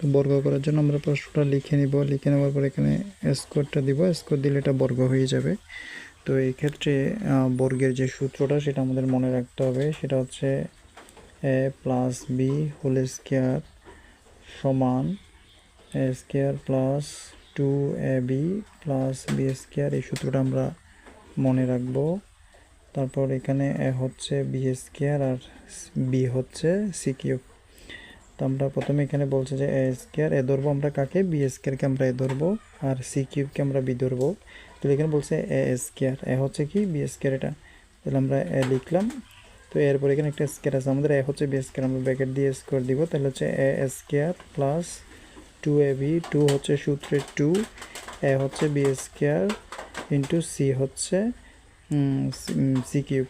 তো বর্গ করার জন্য আমরা প্রশ্নটা লিখে নিব। লিখে নেওয়ার পর এখানে স্কোয়ারটা দিব। স্কোয়ার দিলে এটা বর্গ হয়ে যাবে। তো এই ক্ষেত্রে বর্গের যে সূত্রটা সেটা আমাদের মনে রাখতে হবে। সেটা হচ্ছে A plus B whole square সমান A square plus two A B plus B square এই সূত্রটা আমরা মনে রাখব। তারপর এখানে এ হচ্ছে বি স্কোয়ার আর বি হচ্ছে সি কিউব তো আমরা প্রথমে এখানে বলছে যে এ স্কোয়ার, এ ধরবো আমরা কাকে? বি স্কোয়ারকে আমরা এ ধরবো আর সি কিউবকে আমরা বি ধরবো। তাহলে এখানে বলছে এ স্কোয়ার, এ হচ্ছে কি? বি স্কোয়ার এটা। তাহলে আমরা এ লিখলাম। তো এরপর এখানে একটা স্কোয়ার আছে। আমাদের এ হচ্ছে বি স্কোয়ার, আমরা ব্র্যাকেট দিয়ে স্কোয়ার দিব। তাহলে হচ্ছে A square plus two A B two হচ্ছে সূত্রের টু এ হচ্ছে বি স্কোয়ার ইন্টু সি হচ্ছে সি কিউব।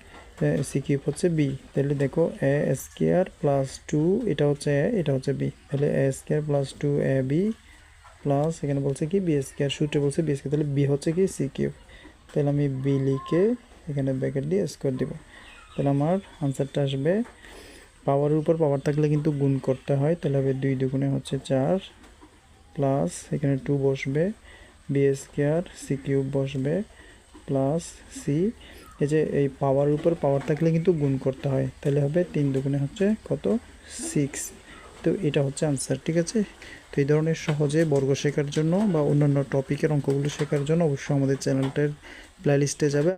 সি কিউব হচ্ছে বি। তাহলে দেখো এ স্কোয়ার প্লাস টু, এটা হচ্ছে এ, এটা হচ্ছে বি। তাহলে A square plus two A B plus এখানে বলছে কি? বি স্কোয়ার, সূত্রে বলছে বি স্কোয়ার। তাহলে বি হচ্ছে কি? C cube. তাহলে আমি বি লিখে এখানে ব্র্যাকেট দিয়ে স্কোয়ার দিব। তাহলে আমার আনসারটা আসবে পাওয়ারের উপর পাওয়ার থাকলে কিন্তু গুণ করতে হয়। তাহলে হবে দুই দুগুণে হচ্ছে চার প্লাস এখানে টু বসবে, বি স্কোয়ার, সি কিউব বসবে প্লাস সি এই যে এই পাওয়ার উপর পাওয়ার থাকলে কিন্তু গুণ করতে হয়। তাহলে হবে তিন দুগুণে হচ্ছে কত? সিক্স তো এটা হচ্ছে আনসার ঠিক আছে? তো এই ধরনের সহজে বর্গ শেখার জন্য বা অন্যান্য টপিকের অঙ্কগুলো শেখার জন্য অবশ্যই আমাদের চ্যানেলটার প্লেলিস্টে যাবে।